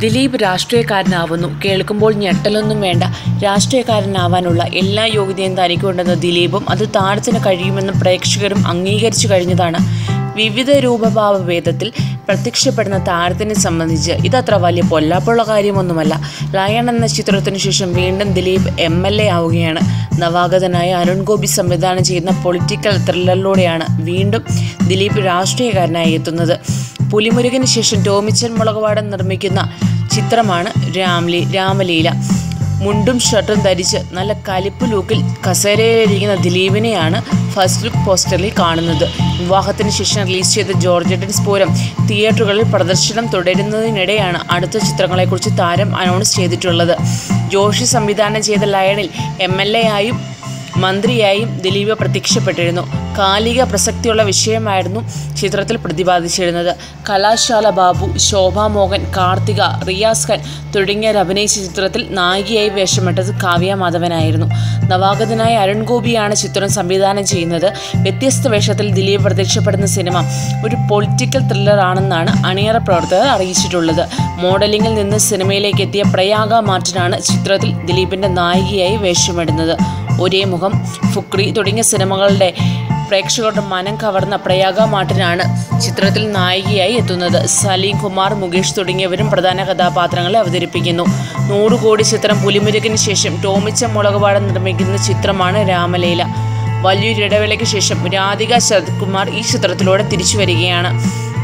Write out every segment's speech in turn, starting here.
ദിലീപ് രാഷ്ട്രീയക്കാരനാവുന്നു. കേൾക്കുമ്പോൾ ഞെട്ടലൊന്നും വേണ്ട. രാഷ്ട്രീയക്കാരനാവാനുള്ള എല്ലാ യോഗ്യതയും തനിക്കുണ്ടെന്ന് ദിലീപും അത് താരത്തിന് കഴിയുമെന്ന് പ്രേക്ഷകരും അംഗീകരിച്ചു കഴിഞ്ഞതാണ്. വിവിധ രൂപഭാവഭേദത്തിൽ പ്രത്യക്ഷപ്പെടുന്ന താരത്തിനെ സംബന്ധിച്ച് ഇതത്ര വലിയ പൊല്ലാപ്പുള്ള കാര്യമൊന്നുമല്ല. ലയൺ എന്ന ചിത്രത്തിനു ശേഷം വീണ്ടും ദിലീപ് എം എൽ എ ആവുകയാണ്. നവാഗതനായ അരുൺ ഗോപി സംവിധാനം ചെയ്യുന്ന പൊളിറ്റിക്കൽ ത്രില്ലറിലൂടെയാണ് വീണ്ടും ദിലീപ് രാഷ്ട്രീയക്കാരനായി എത്തുന്നത്. പുലിമുരുകന് ശേഷം ടോമിച്ചൻ മുളകുപാടൻ നിർമ്മിക്കുന്ന ചിത്രമാണ് രാംലീ രാമലീല. മുണ്ടും ഷർട്ടും ധരിച്ച് നല്ല കലിപ്പ് ലൂക്കിൽ കസേരയിലിരിക്കുന്ന ദിലീപിനെയാണ് ഫസ്റ്റ് ലുക്ക് പോസ്റ്ററിൽ കാണുന്നത്. വിവാഹത്തിന് ശേഷം റിലീസ് ചെയ്ത ജോർജറ്റൻസ് പൂരം തിയേറ്ററുകളിൽ പ്രദർശനം തുടരുന്നതിനിടെയാണ് അടുത്ത ചിത്രങ്ങളെക്കുറിച്ച് താരം അനൗൺസ് ചെയ്തിട്ടുള്ളത്. ജോഷി സംവിധാനം ചെയ്ത ലയണിൽ എം എൽ എ ആയും മന്ത്രിയായും ദിലീപ് പ്രത്യക്ഷപ്പെട്ടിരുന്നു. കാലിക പ്രസക്തിയുള്ള വിഷയമായിരുന്നു ചിത്രത്തിൽ പ്രതിപാദിച്ചിരുന്നത്. കലാശാല ബാബു ശോഭാ മോഹൻ കാർത്തിക റിയാസ് ഖാൻ തുടങ്ങിയവർ അഭിനയിച്ച ചിത്രത്തിൽ നായികയായി വേഷമിട്ടത് കാവ്യ മാധവനായിരുന്നു. നവാഗതനായ അരുൺ ഗോപിയാണ് ചിത്രം സംവിധാനം ചെയ്യുന്നത്. വ്യത്യസ്ത വേഷത്തിൽ ദിലീപ് പ്രത്യക്ഷപ്പെടുന്ന സിനിമ ഒരു പൊളിറ്റിക്കൽ ത്രില്ലർ ആണെന്നാണ് അണിയറ പ്രവർത്തകർ അറിയിച്ചിട്ടുള്ളത്. മോഡലിംഗിൽ നിന്ന് സിനിമയിലേക്ക് എത്തിയ പ്രയാഗ മാർട്ടിനാണ് ചിത്രത്തിൽ ദിലീപിന്റെ നായികയായി വേഷമിടുന്നത്. ഒരേ മുഖം. ഫുക്രി തുടങ്ങിയ സിനിമകളുടെ പ്രേക്ഷകരുടെ മനം കവർന്ന പ്രയാഗ മാട്ടിനാണ് ചിത്രത്തിൽ നായികയായി എത്തുന്നത്. സലീം കുമാർ മുകേഷ് തുടങ്ങിയവരും പ്രധാന കഥാപാത്രങ്ങളെ അവതരിപ്പിക്കുന്നു. നൂറ് കോടി ചിത്രം പുലിമുരുകിന് ശേഷം ടോമിച്ച മുളകുപാടം നിർമ്മിക്കുന്ന ചിത്രമാണ് രാമലീല. വലിയൊരു ഇടവേളയ്ക്ക് ശേഷം രാധിക ശരത് കുമാർ ഈ ചിത്രത്തിലൂടെ തിരിച്ചു വരികയാണ്.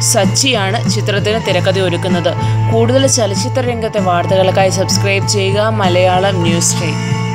സച്ചിയാണ് ചിത്രത്തിന് തിരക്കഥ ഒരുക്കുന്നത്. കൂടുതൽ ചലച്ചിത്ര രംഗത്തെ വാർത്തകൾക്കായി സബ്സ്ക്രൈബ് ചെയ്യുക. Malayalam news time